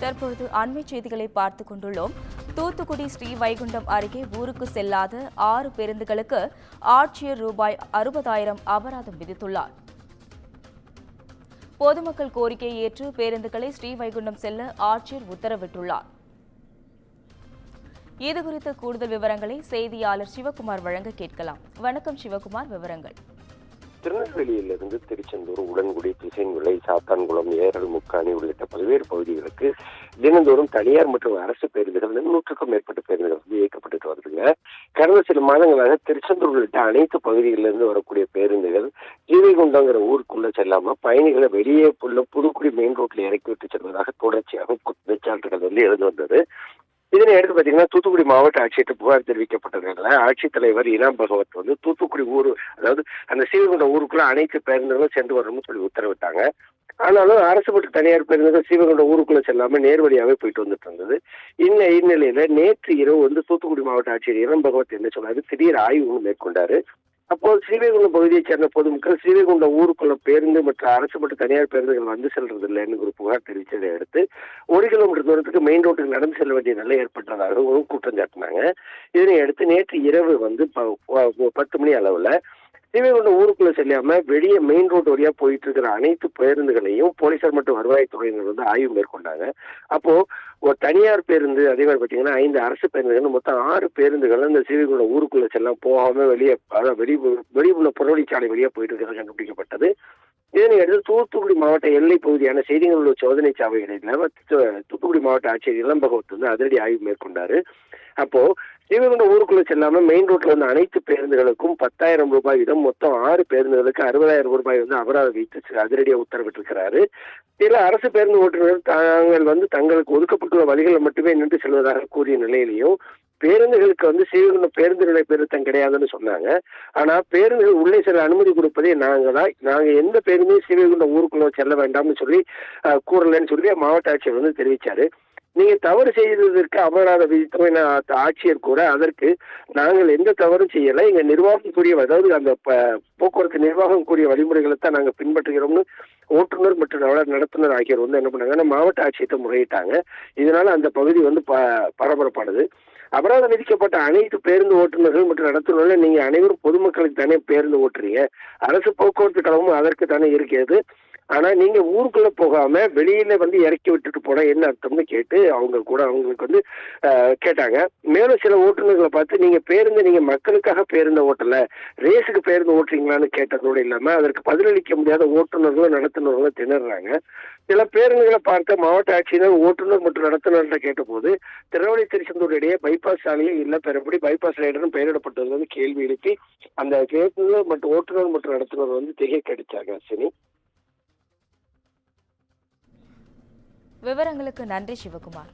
தற்பொழுது அண்மை செய்திகளை பார்த்து கொண்டுள்ளோம். தூத்துக்குடி ஸ்ரீ வைகுண்டம் அருகே ஊருக்கு செல்லாத ஆறு பேருந்துகளுக்கு ஆட்சியர் ரூபாய் அறுபதாயிரம் அபராதம் விதித்துள்ளார். பொதுமக்கள் கோரிக்கையை ஏற்று பேருந்துகளை ஸ்ரீவைகுண்டம் செல்ல ஆட்சியர் உத்தரவிட்டுள்ளார். இதுகுறித்த கூடுதல் விவரங்களை செய்தியாளர் சிவகுமார் வழங்க கேட்கலாம். வணக்கம் சிவகுமார் விவரங்கள். திருநெல்வேலியிலிருந்து திருச்செந்தூர் உடன்குடி திசைன்விளை சாத்தான்குளம் ஏரல் முக்காணி உள்ளிட்ட பல்வேறு பகுதிகளுக்கு தினந்தோறும் தனியார் மற்றும் அரசு பேருந்துகள் நூற்றுக்கும் மேற்பட்ட பேருந்துகள் வந்து இயக்கப்பட்டு வருதுங்க. கடந்த சில மாதங்களாக திருச்செந்தூர் உள்ளிட்ட அனைத்து பகுதிகளிலிருந்து வரக்கூடிய பேருந்துகள் ஜீவிகுண்டங்கிற ஊருக்குள்ள செல்லாம பயணிகளை வெளியே உள்ள புதுக்குடி மெயின் ரோட்ல இறக்கி விட்டு செல்வதாக தொடர்ச்சியாக குற்றச்சாட்டுகள் வந்து எழுந்து வந்தது. இதனை எடுத்து பார்த்தீங்கன்னா தூத்துக்குடி மாவட்ட ஆட்சியர்கிட்ட புகார் தெரிவிக்கப்பட்டதுனால ஆட்சித்தலைவர் இனாம் பகவத் வந்து தூத்துக்குடி ஊர் அதாவது அந்த சீவகுண்டம் ஊருக்குள்ள அனைத்து பேருந்துகளும் சென்று வரணும்னு சொல்லி உத்தரவிட்டாங்க. ஆனாலும் அரசு மற்றும் தனியார் பேருந்துகள் சீவகுண்டம் ஊருக்குள்ள செல்லாம நேர்வழியாவே போயிட்டு வந்துட்டு இருந்தது. இந்த இந்நிலையில நேற்று இரவு வந்து தூத்துக்குடி மாவட்ட ஆட்சியர் இளம் பகவத் என்ன சொன்னாரு? திடீர் ஆய்வு மேற்கொண்டாரு. அப்போது ஸ்ரீவைகுண்டம் பகுதியைச் சேர்ந்த பொதுமக்கள் ஸ்ரீவைகுண்டம் ஊருக்குள்ள பேருந்து மற்றும் அரசு மற்றும் தனியார் பேருந்துகள் வந்து செல்றது இல்லைன்னு ஒரு புகார் தெரிவித்ததை அடுத்து ஒரு கிலோமீட்டர் தூரத்துக்கு மெயின் ரோட்டுக்கு நடந்து செல்ல வேண்டிய நிலை ஏற்பட்டதாக ஒரு குற்றம் சாட்டினாங்க. இதனை அடுத்து நேற்று இரவு வந்து ப- பத்து மணி அளவுல ஸ்ரீவைகுண்டம் ஊருக்குள்ள செல்லாம வெளியே மெயின் ரோடு வழியா போயிட்டு இருக்கிற அனைத்து பேருந்துகளையும் போலீசார் மற்றும் வருவாய்த்துறையினர் வந்து ஆய்வு மேற்கொண்டாங்க. அப்போ ஒரு தனியார் பேருந்து அதே மாதிரி பாத்தீங்கன்னா ஐந்து அரசு பேருந்துகள் மொத்தம் ஆறு பேருந்துகள் இந்த ஸ்ரீவைகுண்டம் ஊருக்குள்ள செல்லாம் போகாம வெளியே அதாவது வெளி வெளி உள்ள புறவழிச்சாலை வழியா போயிட்டு இருக்கிறது கண்டுபிடிக்கப்பட்டது இதனையடுத்து தூத்துக்குடி மாவட்ட எல்லை பகுதியான செய்திகளூர் சோதனை சாவைகளில் தூத்துக்குடி மாவட்ட ஆட்சியர் இளம்பகவத் வந்து அதிரடி ஆய்வு மேற்கொண்டாரு. அப்போ ஸ்ரீவைகுண்டம் ஊருக்குள்ள செல்லாம மெயின் ரோட்ல வந்து அனைத்து பேருந்துகளுக்கும் பத்தாயிரம் ரூபாய் இடம் மொத்தம் ஆறு பேருந்துகளுக்கு அறுபதாயிரம் ரூபாய் வந்து அபராதம் வைத்து அதிரடியாக உத்தரவிட்டிருக்கிறாரு. சில அரசு பேருந்து ஓட்டுநர்கள் தாங்கள் வந்து தங்களுக்கு ஒதுக்கப்பட்டுள்ள வழிகளை மட்டுமே நின்று செல்வதாக கூறிய நிலையிலையும் பேருந்துகளுக்கு வந்து ஸ்ரீவைகுண்டம் பேருந்து நிலை பெருத்தம் கிடையாதுன்னு சொன்னாங்க. ஆனா பேருந்துகள் உள்ளே செல்ல அனுமதி கொடுப்பதே நாங்க தான். நாங்க எந்த பேருந்தையும் ஸ்ரீவைகுண்டம் ஊருக்குள்ள செல்ல வேண்டாம்னு சொல்லி கூறலன்னு சொல்லி மாவட்ட ஆட்சியர் வந்து தெரிவிச்சாரு. நீங்க தவறு செய்ததற்கு அபராத விதித்தோம் என ஆட்சியர் கூட அதற்கு நாங்கள் எந்த தவறும் செய்யல. எங்க நிர்வாகம் கூடிய அதாவது அந்த ப- போக்குவரத்து நிர்வாகம் கூடிய வழிமுறைகளை தான் நாங்க பின்பற்றுகிறோம்னு ஓட்டுநர் மற்றும் நடத்துனர் ஆகியோர் வந்து என்ன பண்ணாங்கன்னா மாவட்ட ஆட்சியத்தை முறையிட்டாங்க. இதனால அந்த பகுதி வந்து ப- பரபரப்பானது. அபராதம் விதிக்கப்பட்ட அனைத்து பேருந்து ஓட்டுநர்கள் மற்றும் நடத்துனர்கள் நீங்க அனைவரும் பொதுமக்களுக்கு தானே பேருந்து ஓட்டுறீங்க. அரசு போக்குவரத்து கழகமும் அதற்கு தானே இருக்கிறது. ஆனா நீங்க ஊருக்குள்ள போகாம வெளியில வந்து இறக்கி விட்டுட்டு போனா என்ன அர்த்தம்னு கேட்டு அவங்க கூட அவங்களுக்கு வந்து கேட்டாங்க. மேலும் சில ஓட்டுநர்களை பார்த்து நீங்க பேருந்து நீங்க மக்களுக்காக பேருந்த ஓட்டல ரேஸுக்கு பேருந்து ஓட்டுறீங்களான்னு கேட்டதோடு இல்லாம அதற்கு பதிலளிக்க முடியாத ஓட்டுநர்களும் நடத்துனர்களும் திணறாங்க. சில பேருந்துகளை பார்த்த மாவட்ட ஆட்சியினர் ஓட்டுநர் மற்றும் நடத்துனர்கிட்ட கேட்டபோது திருநெல்வேலி திருச்செந்தூர் இடையே பைபாஸ் சாலையே இல்ல பெறப்படி பைபாஸ் ரைடரும் பெயரிடப்பட்டது வந்து கேள்வி எழுப்பி அந்த பேருந்து மற்றும் ஓட்டுநர் மற்றும் நடத்துனர் வந்து திகை கடிச்சாங்க சினி விவரங்களுக்கு நன்றி சிவகுமார்.